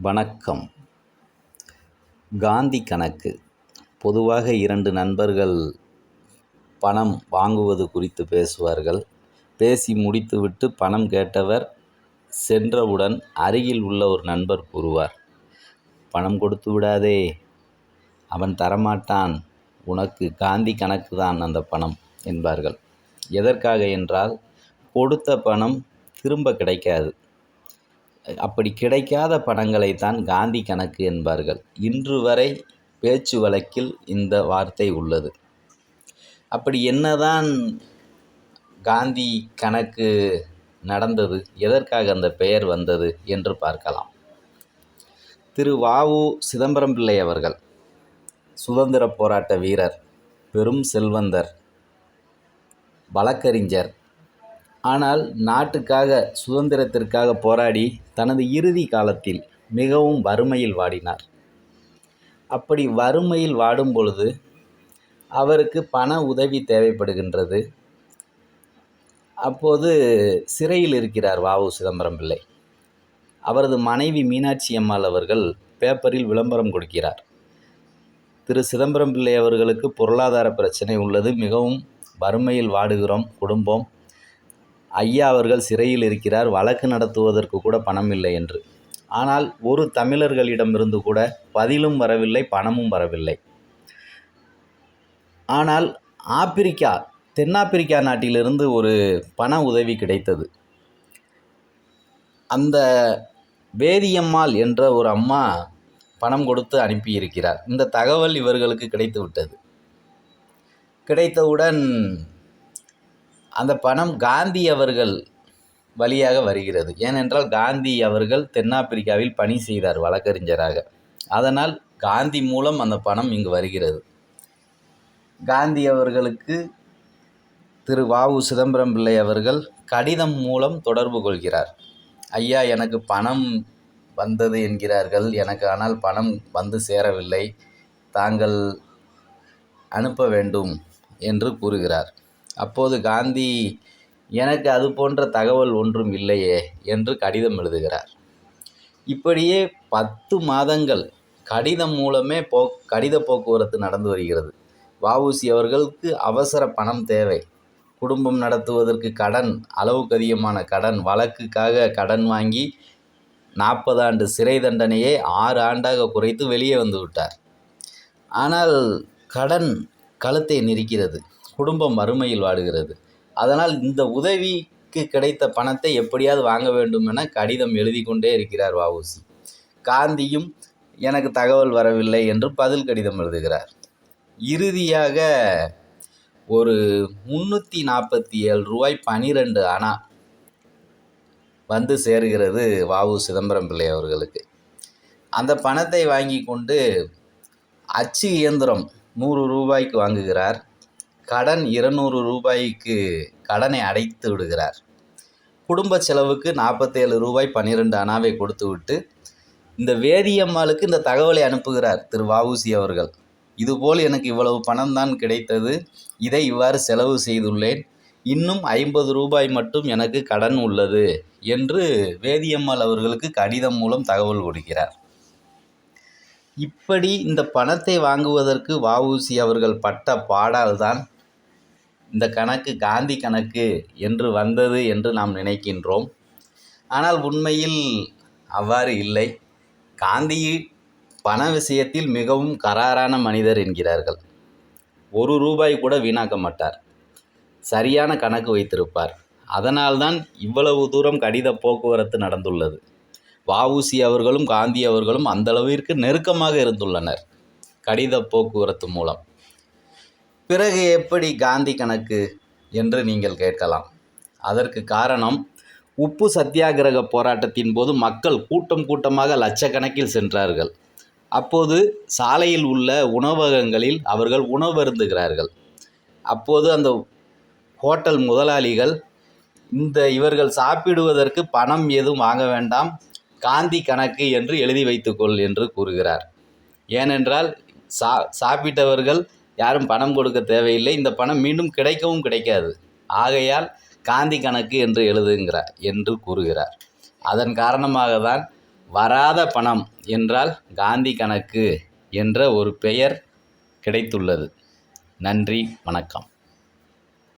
வணக்கம். காந்தி கணக்கு. பொதுவாக இரண்டு நண்பர்கள் பணம் வாங்குவது குறித்து பேசுவார்கள். பேசி முடித்துவிட்டு பணம் கேட்டவர் சென்றவுடன் அருகில் உள்ள ஒரு நண்பர் கூறுவார் பணம் கொடுத்து விடாதே. அவன் தரமாட்டான். உனக்கு காந்தி கணக்கு தான் அந்த பணம் என்பார்கள். எதற்காக என்றால் கொடுத்த பணம் திரும்ப கிடைக்காது. அப்படி கிடைக்காத படங்களைத்தான் காந்தி கணக்கு என்பார்கள். இன்று வரை பேச்சு வழக்கில் இந்த வார்த்தை உள்ளது. அப்படி என்னதான் காந்தி கணக்கு நடந்தது எதற்காக அந்த பெயர் வந்தது என்று பார்க்கலாம். திரு வாவு சிதம்பரம் பிள்ளை அவர்கள் சுதந்திர போராட்ட வீரர் பெரும் செல்வந்தர் வழக்கறிஞர் ஆனால் நாட்டுக்காக சுதந்திரத்திற்காக போராடி தனது இறுதி காலத்தில் மிகவும் வறுமையில் வாடினார். அப்படி வறுமையில் வாடும் பொழுது அவருக்கு பண உதவி தேவைப்படுகின்றது. அப்போது சிறையில் இருக்கிறார் வாவு சிதம்பரம் பிள்ளை. அவரது மனைவி மீனாட்சி அம்மாள் அவர்கள் பேப்பரில் விளம்பரம் கொடுக்கிறார். திரு சிதம்பரம் பிள்ளை அவர்களுக்கு பொருளாதார பிரச்சனை உள்ளது. மிகவும் வறுமையில் வாடுகிறோம் குடும்பம் ஐயா அவர்கள் சிறையில் இருக்கிறார் வழக்கு நடத்துவதற்கு கூட பணம் இல்லை என்று. ஆனால் ஒரு தமிழர்களிடமிருந்து கூட பதிலும் வரவில்லை பணமும் வரவில்லை. ஆனால் ஆப்பிரிக்கா தென்னாப்பிரிக்கா நாட்டிலிருந்து ஒரு பண உதவி கிடைத்தது. அந்த வேதியம்மாள் என்ற ஒரு அம்மா பணம் கொடுத்து அனுப்பியிருக்கிறார். இந்த தகவல் இவர்களுக்கு கிடைத்து விட்டது. கிடைத்தவுடன் அந்த பணம் காந்தி அவர்கள் வழியாக வருகிறது. ஏனென்றால் காந்தி அவர்கள் தென்னாப்பிரிக்காவில் பணி செய்தார் வழக்கறிஞராக. அதனால் காந்தி மூலம் அந்த பணம் இங்கு வருகிறது. காந்தி அவர்களுக்கு திரு வாவு சிதம்பரம் பிள்ளை அவர்கள் கடிதம் மூலம் தொடர்பு கொள்கிறார். ஐயா எனக்கு பணம் வந்தது என்கிறார்கள். எனக்கு ஆனால் பணம் வந்து சேரவில்லை. தாங்கள் அனுப்ப வேண்டும் என்று கூறுகிறார். அப்போது காந்தி எனக்கு அது போன்ற தகவல் ஒன்றும் இல்லையே என்று கடிதம் எழுதுகிறார். இப்படியே பத்து மாதங்கள் கடிதம் மூலமே போ கடித போக்குவரத்து நடந்து வருகிறது. வஉசி அவர்களுக்கு அவசர பணம் தேவை. குடும்பம் நடத்துவதற்கு கடன் அளவுக்கு அதிகமான கடன் வழக்குக்காக கடன் வாங்கி நாற்பது ஆண்டு சிறை தண்டனையை ஆறு ஆண்டாக குறைத்து வெளியே வந்து விட்டார். ஆனால் கடன் கழுத்தை நெரிக்கிறது. குடும்பம் வறுமையில் வாடுகிறது. அதனால் இந்த உதவிக்கு கிடைத்த பணத்தை எப்படியாவது வாங்க வேண்டும் என கடிதம் எழுதி கொண்டே இருக்கிறார் வஉசி. காந்தியும் எனக்கு தகவல் வரவில்லை என்று பதில் கடிதம் எழுதுகிறார். இறுதியாக ஒரு முந்நூற்றி நாற்பத்தி ஏழு ரூபாய் பனிரெண்டு அணா வந்து சேருகிறது வாவு சிதம்பரம் பிள்ளை அவர்களுக்கு. அந்த பணத்தை வாங்கி கொண்டு அச்சு இயந்திரம் நூறு ரூபாய்க்கு வாங்குகிறார். கடன் இருநூறு ரூபாய்க்கு கடனை அடைத்து விடுகிறார். குடும்ப செலவுக்கு நாற்பத்தேழு ரூபாய் பன்னிரெண்டு அணாவை கொடுத்து விட்டு இந்த வேதியம்மாளுக்கு இந்த தகவலை அனுப்புகிறார் திரு வவுசி அவர்கள். இதுபோல் எனக்கு இவ்வளவு பணம் தான் கிடைத்தது. இதை இவ்வாறு செலவு செய்துள்ளேன். இன்னும் ஐம்பது ரூபாய் மட்டும் எனக்கு கடன் உள்ளது என்று வேதியம்மாள் அவர்களுக்கு கடிதம் மூலம் தகவல் கொடுக்கிறார். இப்படி இந்த பணத்தை வாங்குவதற்கு வவுசி அவர்கள் பட்ட பாடால்தான் இந்த கணக்கு காந்தி கணக்கு என்று வந்தது என்று நாம் நினைக்கின்றோம். ஆனால் உண்மையில் அவ்வாறு இல்லை. காந்தி பண விஷயத்தில் மிகவும் கராரான மனிதர் என்கிறார்கள். ஒரு ரூபாய் கூட வீணாக்க மாட்டார். சரியான கணக்கு வைத்திருப்பார். அதனால்தான் இவ்வளவு தூரம் கடித போக்குவரத்து நடந்துள்ளது. வஉசி அவர்களும் காந்தி அவர்களும் அந்தளவிற்கு நெருக்கமாக இருந்துள்ளனர். கடித போக்குவரத்து மூலம். பிறகு எப்படி காந்தி கணக்கு என்று நீங்கள் கேட்கலாம். அதற்கு காரணம் உப்பு சத்தியாகிரக போராட்டத்தின் போது மக்கள் கூட்டம் கூட்டமாக லட்சக்கணக்கில் சென்றார்கள். அப்போது சாலையில் உள்ள உணவகங்களில் அவர்கள் உணவருந்துகிறார்கள் அப்போது அந்த ஹோட்டல் முதலாளிகள் இந்த இவர்கள் சாப்பிடுவதற்கு பணம் எதுவும் வாங்க வேண்டாம் காந்தி கணக்கு என்று எழுதி வைத்துக்கொள் என்று கூறுகிறார். ஏனென்றால் சா சாப்பிட்டவர்கள் யாரும் பணம் கொடுக்க தேவையில்லை. இந்த பணம் மீண்டும் கிடைக்கவும் கிடைக்காது. ஆகையால் காந்தி கணக்கு என்று எழுதுங்கிறார் என்று கூறுகிறார். அதன் காரணமாக தான் வராத பணம் என்றால் காந்தி கணக்கு என்ற ஒரு பெயர் கிடைத்துள்ளது. நன்றி வணக்கம்.